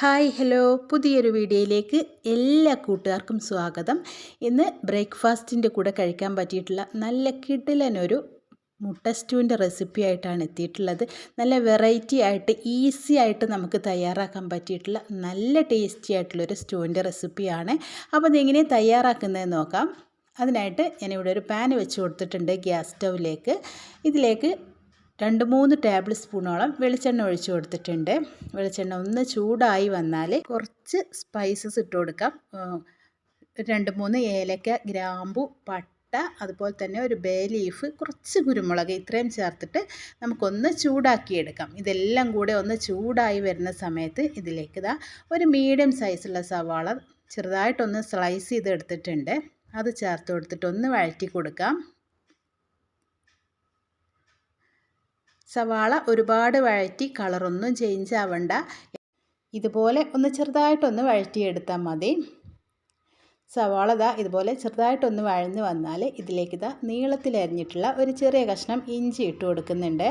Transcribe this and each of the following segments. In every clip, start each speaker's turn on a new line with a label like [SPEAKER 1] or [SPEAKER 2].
[SPEAKER 1] Hi hello. പുതിയൊരു വീഡിയോയിലേക്ക് എല്ലാ കൂട്ടുകാർക്കും സ്വാഗതം. ഇന്ന് ബ്രേക്ക്ഫാസ്റ്റിന്റെ കൂടെ കഴിക്കാൻ പറ്റിയിട്ടുള്ള നല്ല കിടിലനൊരു മുട്ട സ്റ്റൂവിന്റെ റെസിപ്പി ആയിട്ടാണ് എത്തിയിട്ടുള്ളത്. നല്ല വെറൈറ്റി ആയിട്ട് ഈസി ആയിട്ട് നമുക്ക് തയ്യാറാക്കാൻ പറ്റിയിട്ടുള്ള നല്ല ടേസ്റ്റി ആയിട്ടുള്ളൊരു സ്റ്റൂവിന്റെ റെസിപ്പിയാണ്. അപ്പോൾ അതെങ്ങനെ തയ്യാറാക്കുന്നതെന്ന് നോക്കാം. അതിനായിട്ട് ഞാനിവിടെ ഒരു പാൻ വെച്ച് കൊടുത്തിട്ടുണ്ട് ഗ്യാസ് സ്റ്റൗവിലേക്ക്. ഇതിലേക്ക് രണ്ട് മൂന്ന് ടേബിൾ സ്പൂണോളം വെളിച്ചെണ്ണ ഒഴിച്ച് കൊടുത്തിട്ടുണ്ട്. വെളിച്ചെണ്ണ ഒന്ന് ചൂടായി വന്നാൽ കുറച്ച് സ്പൈസസ് ഇട്ട് കൊടുക്കാം. രണ്ട് മൂന്ന് ഏലക്ക ഗ്രാമ്പു പട്ട അതുപോലെ തന്നെ ഒരു ബേ ലീഫ് കുറച്ച് കുരുമുളക് ഇത്രയും ചേർത്തിട്ട് നമുക്കൊന്ന് ചൂടാക്കിയെടുക്കാം. ഇതെല്ലാം കൂടെ ഒന്ന് ചൂടായി വരുന്ന സമയത്ത് ഇതിലേക്ക് ഇതാ ഒരു മീഡിയം സൈസുള്ള സവാള ചെറുതായിട്ടൊന്ന് സ്ലൈസ് ചെയ്തെടുത്തിട്ടുണ്ട്. അത് ചേർത്ത് കൊടുത്തിട്ട് ഒന്ന് വഴറ്റി കൊടുക്കാം. സവാള ഒരുപാട് വഴറ്റി കളറൊന്നും ചേഞ്ച് ആവണ്ട. ഇതുപോലെ ഒന്ന് ചെറുതായിട്ടൊന്ന് വഴറ്റിയെടുത്താൽ മതി. സവാള ഇതാ ഇതുപോലെ ചെറുതായിട്ടൊന്ന് വഴന്ന് വന്നാൽ ഇതിലേക്ക് ഇതാ നീളത്തിലരിഞ്ഞിട്ടുള്ള ഒരു ചെറിയ കഷ്ണം ഇഞ്ചി ഇട്ട് കൊടുക്കുന്നുണ്ട്.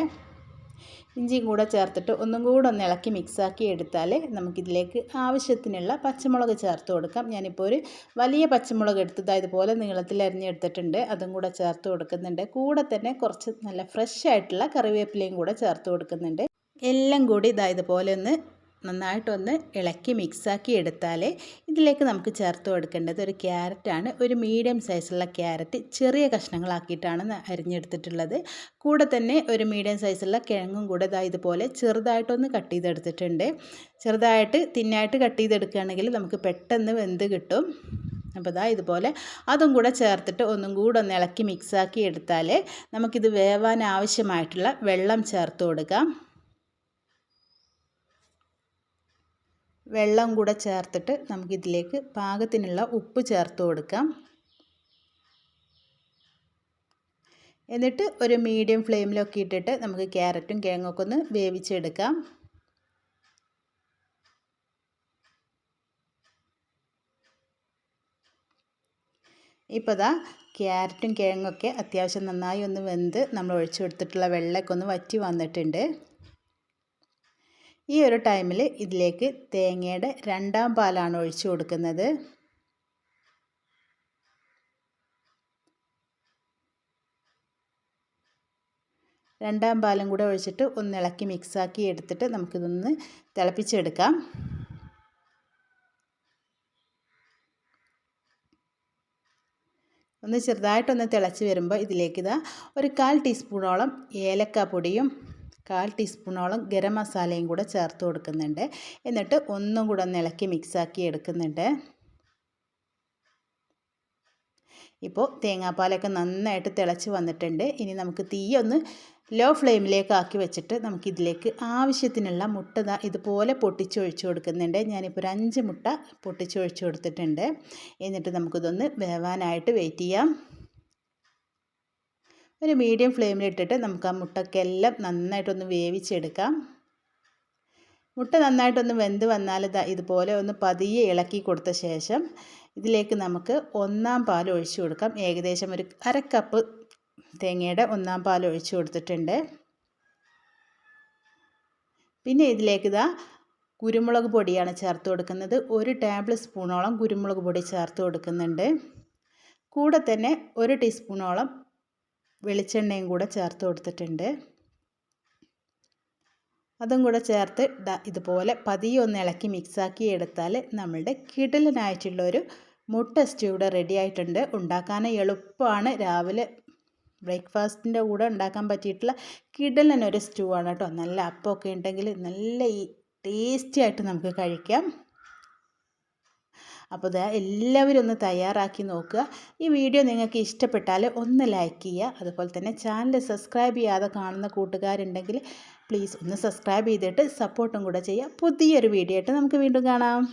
[SPEAKER 1] ഇഞ്ചിയും കൂടെ ചേർത്തിട്ട് ഒന്നും കൂടെ ഒന്ന് ഇളക്കി മിക്സാക്കി എടുത്താൽ നമുക്കിതിലേക്ക് ആവശ്യത്തിനുള്ള പച്ചമുളക് ചേർത്ത് കൊടുക്കാം. ഞാനിപ്പോൾ ഒരു വലിയ പച്ചമുളക് എടുത്തത് ഇതുപോലെ നീളത്തിൽ അരിഞ്ഞെടുത്തിട്ടുണ്ട്. അതും കൂടെ ചേർത്ത് കൊടുക്കുന്നുണ്ട്. കൂടെ തന്നെ കുറച്ച് നല്ല ഫ്രഷ് ആയിട്ടുള്ള കറിവേപ്പിലയും കൂടെ ചേർത്ത് കൊടുക്കുന്നുണ്ട്. എല്ലാം കൂടി ഇതായതുപോലെ ഒന്ന് നന്നായിട്ടൊന്ന് ഇളക്കി മിക്സാക്കി എടുത്താൽ ഇതിലേക്ക് നമുക്ക് ചേർത്ത് കൊടുക്കേണ്ടത് ഒരു ക്യാരറ്റാണ്. ഒരു മീഡിയം സൈസുള്ള ക്യാരറ്റ് ചെറിയ കഷ്ണങ്ങളാക്കിയിട്ടാണ് അരിഞ്ഞെടുത്തിട്ടുള്ളത്. കൂടെ തന്നെ ഒരു മീഡിയം സൈസുള്ള കിഴങ്ങും കൂടെ ഇതാ ഇതുപോലെ ചെറുതായിട്ടൊന്ന് കട്ട് ചെയ്തെടുത്തിട്ടുണ്ട്. ചെറുതായിട്ട് തിന്നായിട്ട് കട്ട് ചെയ്തെടുക്കുകയാണെങ്കിൽ നമുക്ക് പെട്ടെന്ന് വെന്ത് കിട്ടും. അപ്പോൾ ഇതാ ഇതുപോലെ അതും കൂടെ ചേർത്തിട്ട് ഒന്നും കൂടെ ഒന്ന് ഇളക്കി മിക്സാക്കി എടുത്താൽ നമുക്കിത് വേവാൻ ആവശ്യമായിട്ടുള്ള വെള്ളം ചേർത്ത് കൊടുക്കാം. വെള്ളം കൂടെ ചേർത്തിട്ട് നമുക്കിതിലേക്ക് പാകത്തിനുള്ള ഉപ്പ് ചേർത്ത് കൊടുക്കാം. എന്നിട്ട് ഒരു മീഡിയം ഫ്ലെയിമിലൊക്കെ ഇട്ടിട്ട് നമുക്ക് ക്യാരറ്റും കിഴങ്ങൊക്കെ ഒന്ന് വേവിച്ചെടുക്കാം. ഇപ്പോൾ ദാ ക്യാരറ്റും കിഴങ്ങൊക്കെ അത്യാവശ്യം നന്നായി ഒന്ന് വെന്ത് നമ്മൾ ഒഴിച്ചു കൊടുത്തിട്ടുള്ള വെള്ളമൊക്കെ ഒന്ന് വറ്റി വന്നിട്ടുണ്ട്. ഈ ഒരു ടൈമിൽ ഇതിലേക്ക് തേങ്ങയുടെ രണ്ടാം പാലാണ് ഒഴിച്ചു കൊടുക്കുന്നത്. രണ്ടാം പാലും കൂടെ ഒഴിച്ചിട്ട് ഒന്ന് ഇളക്കി മിക്സാക്കി എടുത്തിട്ട് നമുക്കിതൊന്ന് തിളപ്പിച്ചെടുക്കാം. ഒന്ന് ചെറുതായിട്ടൊന്ന് തിളച്ച് വരുമ്പോൾ ഇതിലേക്ക് ഇതാ ഒരു കാൽ ടീസ്പൂണോളം ഏലക്കാപ്പൊടിയും കാൽ ടീസ്പൂണോളം ഗരം മസാലയും കൂടെ ചേർത്ത് കൊടുക്കുന്നുണ്ട്. എന്നിട്ട് ഒന്നും കൂടെ ഒന്ന് ഇളക്കി മിക്സാക്കി എടുക്കുന്നുണ്ട്. ഇപ്പോൾ തേങ്ങാപ്പാലൊക്കെ നന്നായിട്ട് തിളച്ച് വന്നിട്ടുണ്ട്. ഇനി നമുക്ക് തീയൊന്ന് ലോ ഫ്ലെയിമിലേക്ക് ആക്കി വെച്ചിട്ട് നമുക്കിതിലേക്ക് ആവശ്യത്തിനുള്ള മുട്ട ഇതുപോലെ പൊട്ടിച്ചൊഴിച്ച് കൊടുക്കുന്നുണ്ട്. ഞാനിപ്പോൾ ഒരു അഞ്ച് മുട്ട പൊട്ടിച്ചൊഴിച്ച് കൊടുത്തിട്ടുണ്ട്. എന്നിട്ട് നമുക്കിതൊന്ന് വേവാനായിട്ട് വെയിറ്റ് ചെയ്യാം. ഒരു മീഡിയം ഫ്ലെയിമിലിട്ടിട്ട് നമുക്ക് ആ മുട്ടക്കെല്ലാം നന്നായിട്ടൊന്ന് വേവിച്ചെടുക്കാം. മുട്ട നന്നായിട്ടൊന്ന് വെന്ത് വന്നാൽ ഇതുപോലെ ഒന്ന് പതിയെ ഇളക്കി കൊടുത്ത ശേഷം ഇതിലേക്ക് നമുക്ക് ഒന്നാം പാൽ ഒഴിച്ചു കൊടുക്കാം. ഏകദേശം ഒരു അര കപ്പ് തേങ്ങയുടെ ഒന്നാം പാൽ ഒഴിച്ചു കൊടുത്തിട്ടുണ്ട്. പിന്നെ ഇതിലേക്ക് ഇതാ കുരുമുളക് പൊടിയാണ് ചേർത്ത് കൊടുക്കുന്നത്. ഒരു ടേബിൾ സ്പൂണോളം കുരുമുളക് പൊടി ചേർത്ത് കൊടുക്കുന്നുണ്ട്. കൂടെ തന്നെ ഒരു ടീസ്പൂണോളം വെളിച്ചെണ്ണയും കൂടെ ചേർത്ത് കൊടുത്തിട്ടുണ്ട്. അതും കൂടെ ചേർത്ത് ഇതുപോലെ പതിയെ ഒന്ന് ഇളക്കി മിക്സാക്കി എടുത്താൽ നമ്മളുടെ കിടലനായിട്ടുള്ളൊരു മുട്ട സ്റ്റൂ റെഡി ആയിട്ടുണ്ട്. ഉണ്ടാക്കാൻ എളുപ്പമാണ്. രാവിലെ ബ്രേക്ക്ഫാസ്റ്റിന്റെ കൂടെ ഉണ്ടാക്കാൻ പറ്റിയിട്ടുള്ള കിടലനൊരു സ്റ്റൂ ആണ് കേട്ടോ. നല്ല അപ്പമൊക്കെ ഉണ്ടെങ്കിൽ നല്ല ടേസ്റ്റി ആയിട്ട് നമുക്ക് കഴിക്കാം. അപ്പോൾ ദാ എല്ലാവരും ഒന്ന് തയ്യാറാക്കി നോക്കുക. ഈ വീഡിയോ നിങ്ങൾക്ക് ഇഷ്ടപ്പെട്ടാൽ ഒന്ന് ലൈക്ക് ചെയ്യുക. അതുപോലെ തന്നെ ചാനൽ സബ്സ്ക്രൈബ് ചെയ്യാതെ കാണുന്ന കൂട്ടുകാരുണ്ടെങ്കിൽ പ്ലീസ് ഒന്ന് സബ്സ്ക്രൈബ് ചെയ്തിട്ട് സപ്പോർട്ടും കൂടെ ചെയ്യുക. പുതിയൊരു വീഡിയോ ആയിട്ട് നമുക്ക് വീണ്ടും കാണാം.